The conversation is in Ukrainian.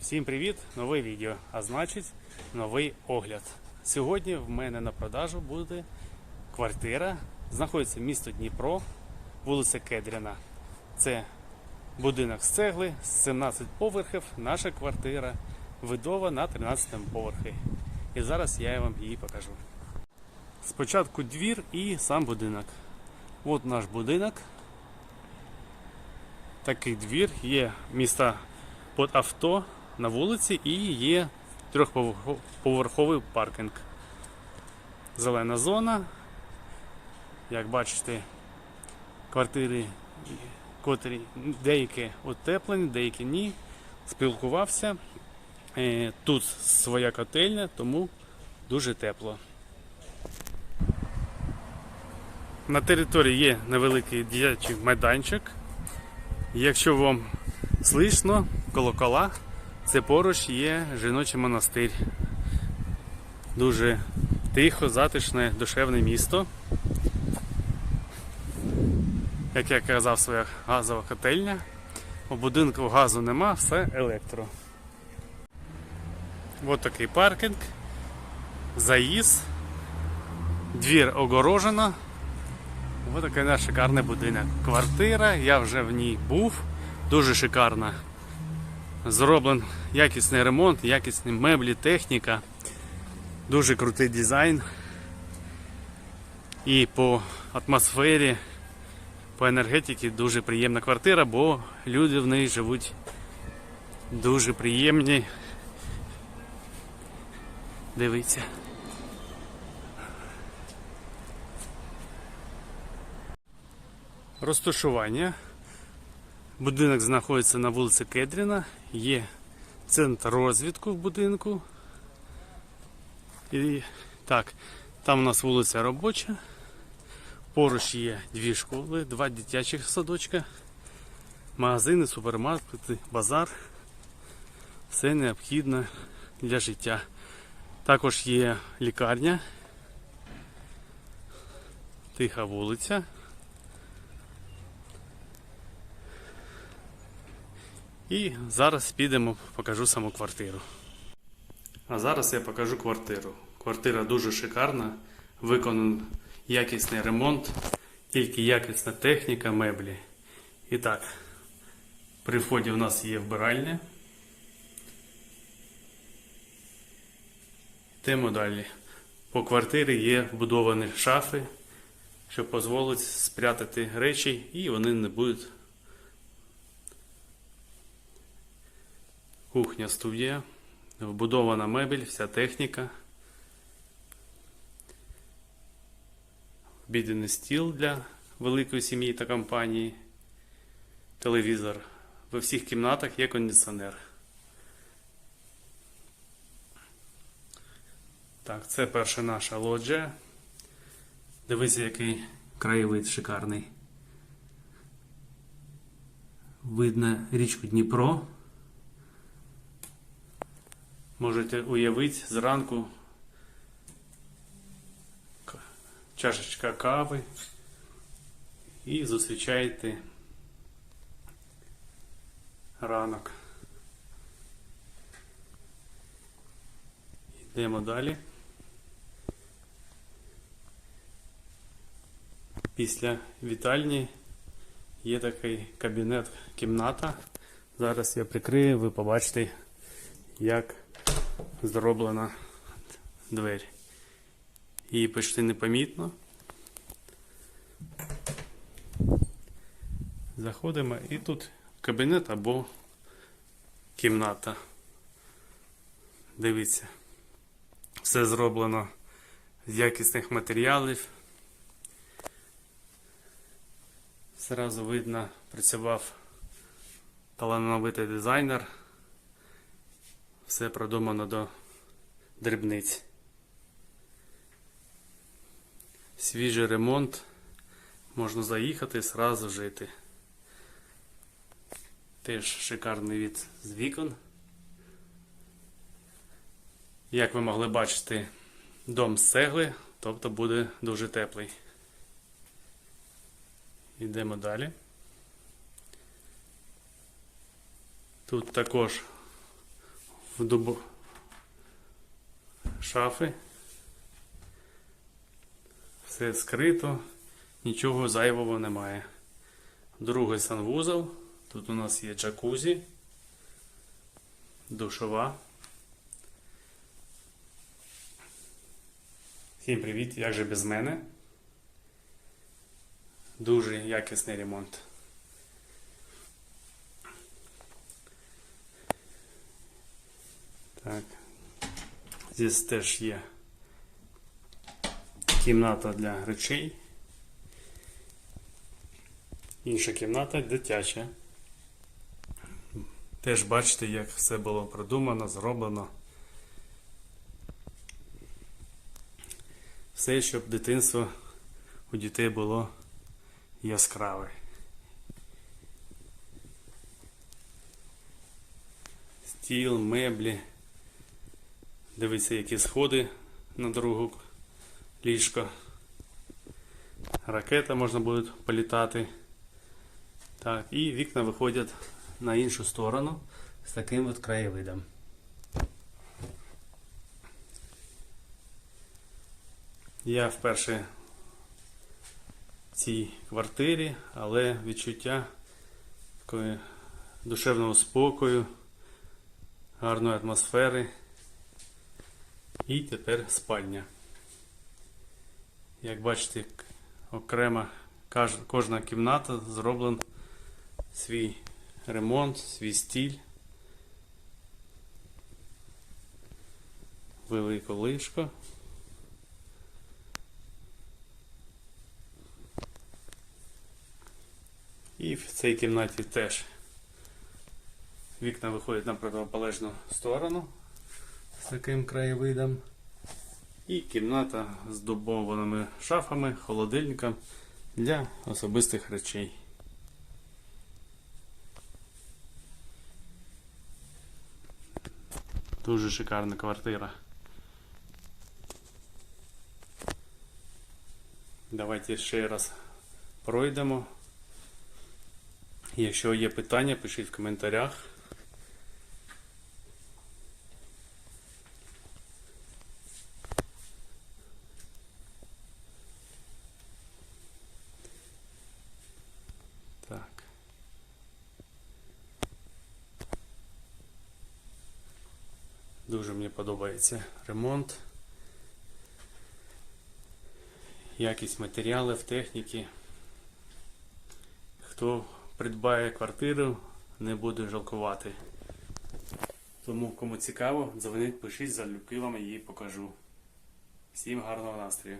Всім привіт! Нове відео, а значить новий огляд. Сьогодні в мене на продажу буде квартира. Знаходиться місто Дніпро, вулиця Кедріна. Це будинок з цегли, з 17 поверхів, наша квартира, видова на 13 поверхі. І зараз я вам її покажу. Спочатку двір і сам будинок. От наш будинок. Такий двір, є міста під авто на вулиці і є трьохповерховий паркінг. Зелена зона. Як бачите, квартири, котрі деякі утеплені, деякі ні. Спілкувався. Е, Тут своя котельня, тому дуже тепло. На території є невеликий дитячий майданчик. Якщо вам слышно, колокола, це поруч є жіночий монастир. Дуже тихо, затишне, душевне місто. Як я казав, своя газова котельня. У будинку газу нема, все електро. Ось такий паркінг, заїзд, двір огорожено. Ось такий наш шикарний будинок. Квартира, я вже в ній був, дуже шикарна. Зроблен якісний ремонт, якісні меблі, техніка, дуже крутий дизайн. І по атмосфері, по енергетиці дуже приємна квартира, бо люди в неї живуть дуже приємні. Дивіться. Розташування. Будинок знаходиться на вулиці Кедріна, є центр розвідку в будинку. І так, там у нас вулиця робоча. Поруч є дві школи, два дитячих садочка, магазини, супермаркети, базар. Все необхідне для життя. Також є лікарня, тиха вулиця. І зараз підемо, покажу саму квартиру. А зараз я покажу квартиру. Квартира дуже шикарна, виконаний якісний ремонт, тільки якісна техніка, меблі. І так, при вході в нас є вбиральня. Йдемо далі. По квартирі є вбудовані шафи, що дозволить спрятати речі і вони не будуть Кухня, студія, вбудована мебель, вся техніка. Обіденний стіл для великої сім'ї та компанії. Телевізор. Во всіх кімнатах є кондиціонер. Так, це перша наша лоджія. Дивіться, який краєвид шикарний. Видно річку Дніпро. Можете уявити зранку чашечка кави і зустрічаєте ранок. Йдемо далі. Після вітальні є такий кабінет, кімната. Зараз я прикрию, ви побачите, як зроблена двері. Її почти непомітно. Заходимо і тут кабінет або кімната. Дивіться. Все зроблено з якісних матеріалів. Зразу видно, працював талановитий дизайнер. Все продумано до дрібниць. Свіжий ремонт. Можна заїхати і зразу жити. Теж шикарний від з вікон. Як ви могли бачити, дом з цегли, тобто буде дуже теплий. Йдемо далі. Тут також в дубо шафи. Все скрито, нічого зайвого немає. Другий санвузол. Тут у нас є джакузі, душова. Всім привіт, як же без мене? Дуже якісний ремонт. Так. Здесь теж є кімната для речей. Інша кімната дитяча. Теж бачите, як все було продумано, зроблено. Все, щоб дитинство у дітей було яскраве. Стіл, меблі. Дивіться, які сходи на другу ліжко. Ракета можна буде політати. Так, і вікна виходять на іншу сторону з таким от краєвидом. Я вперше в цій квартирі, але відчуття такої душевного спокою, гарної атмосфери. І тепер спальня. Як бачите, окремо кожна кімната зроблен свій ремонт, свій стіль. Велике лишко. І в цій кімнаті теж вікна виходять на противополежну сторону таким краєвидом. І кімната з дубованими шафами, холодильником для особистих речей. Дуже шикарна квартира. Давайте ще раз пройдемо. Якщо є питання, пишіть в коментарях. Так. Дуже мені подобається ремонт. Якість матеріалів, техніки. Хто придбає квартиру, не буде жалкувати. Тому кому цікаво, дзвоніть, пишіть, залюбки вам її покажу. Всім гарного настрою!